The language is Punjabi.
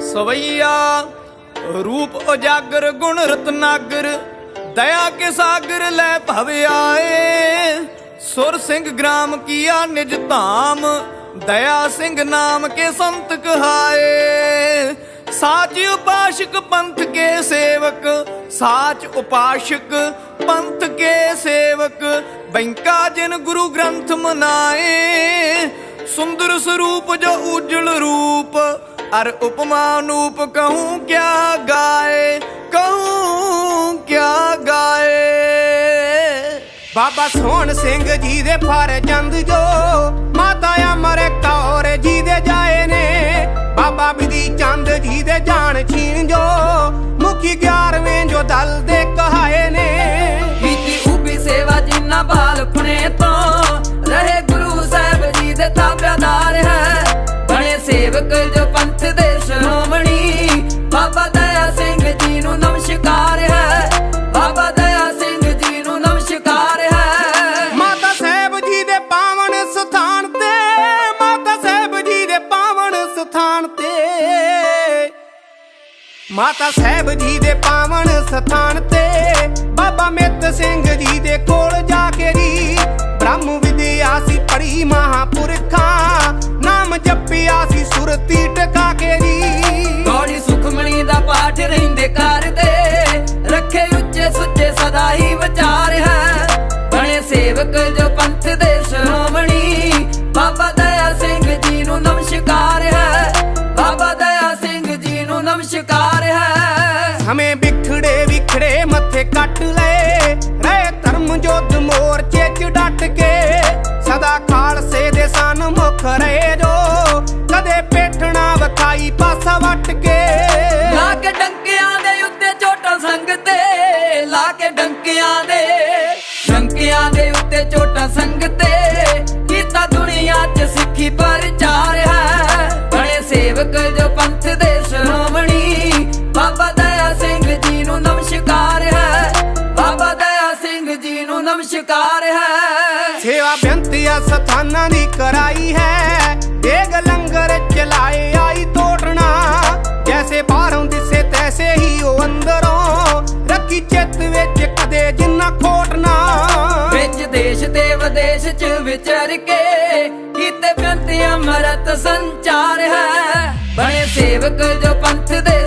ਸਵਈਆ, ਰੂਪ ਉਜਾਗਰ, ਗੁਣ ਰਤਨਾਗਰ, ਦਇਆ ਕੇ ਸਾਗਰ ਲੈ ਭਵ ਆਏ। ਸੁਰ ਸਿੰਘ ਗ੍ਰਾਮ ਕੀਆ ਨਿਜ ਧਾਮ, ਦਇਆ ਸਿੰਘ ਨਾਮ ਕੇ ਸੰਤ ਕਹਾਏ ਸਾਚ ਉਪਾਸ਼ਕ ਪੰਥ ਕੇ ਸੇਵਕ, ਸਾਚ ਉਪਾਸ਼ਕ ਪੰਥ ਕੇ ਸੇਵਕ, ਬੈਂਕਾ ਜਿਨ ਗੁਰੂ ਗ੍ਰੰਥ ਮਨਾਏ। ਸੁੰਦਰ ਸਰੂਪ ਜੋ ਉਜਲ ਰੂਪ ਅਰ ਉਪਮਾ ਅਨੂਪ ਕਹੂੰ ਕਿਆ ਗਾਏ? ਕਹੂੰ ਕਿਆ ਗਾਏ? ਬਾਬਾ ਸੋਹਣ ਸਿੰਘ ਜੀ ਦੇ ਫਰਜੰਦ ਜੋ, ਮਾਤਾ ਅਮਰ ਕੌਰ ਜੀ ਦੇ ਜਾਏ ਨੇ। ਬਾਬਾ ਬਿਧੀ ਚੰਦ ਜੀ ਦੇ ਜਾਣ ਛੀਣ ਜੋ, ਮੁਖੀ ਮਾਤਾ ਸਾਹਿਬ ਜੀ ਦੇ ਪਾਵਨ ਸਥਾਨ ਤੇ, ਬਾਬਾ ਮਿੱਤ ਸਿੰਘ ਜੀ ਦੇ ਕੋਲ ਜਾ ਕੇ ਜੀ, ਬ੍ਰਹਮ ਵਿਦਿਆ ਸੀ ਪੜੀ ਮਹਾਪੁਰਖਾਂ, ਨਾਮ ਜਪਿਆ ਸੀ ਸੁਰਤੀ ਟਕਾ ਕੇ ਜੀ। ਗੌੜੀ ਸੁਖਮਣੀ ਦਾ ਪਾਠ ਰਹਿੰਦੇ ਕਰਦੇ ਹਮੇ ਵਿਖੜੇ ਵਿਖੜੇ ਮੱਥੇ ਕੱਟ ਲਏ। ਰਹੇ ਧਰਮ ਜੋਧ ਮੋਰਚੇ ਚ ਡਟ ਕੇ। ਸਦਾ ਖਾਲਸੇ ਦੇ ਸਨਮੁਖ ਰਹੇ ਜੋ। ਕਦੇ ਪੇਠਣਾ ਵਿਖਾਈ ਪਾਸਾ ਵੱਟ ਕੇ। ਲਾ ਕੇ ਡੰਕਿਆਂ ਦੇ ਉੱਤੇ ਝੋਟਾ ਸੰਗ ਲਾ ਕੇ ਡੰਕਿਆਂ ਦੇ ਡੰਕਿਆਂ ਦੇ ਉੱਤੇ ਝੋਟਾ ਸੰਗ ਕੀਤਾ ਦੁਨੀਆ 'ਚ ਸਿੱਖੀ ਪ੍ਰਚਾਰ ਨਮਸਕਾਰ ਹੈ। ਸੇਵਾ ਬੇਨਤੀਆਂ ਸਥਾਨਾਂ ਦੀ ਕਰਾਈ ਹੈ। ਦੇਗ ਲੰਗਰ ਚਲਾਏ ਆਈ ਤੋੜਨਾ। ਜੈਸੇ ਬਾਹਰੋਂ ਦਿਸੇ ਤੈਸੇ ਹੀ ਉਹ ਅੰਦਰੋਂ। ਰੱਖੀ ਚਿੱਤ ਵਿੱਚ ਕਦੇ ਜਿੰਨਾ ਖੋਟਣਾ। ਵਿੱਚ ਦੇਸ਼ ਤੇ ਵਿਦੇਸ਼ ਚ ਵਿਚਰ ਕੇ ਕੀਤੇ ਬੇਨਤੀ ਅਮਰਤ ਸੰਚਾਰ ਹੈ। ਬਣੇ ਸੇਵਕ ਜੋ ਪੰਥ ਦੇ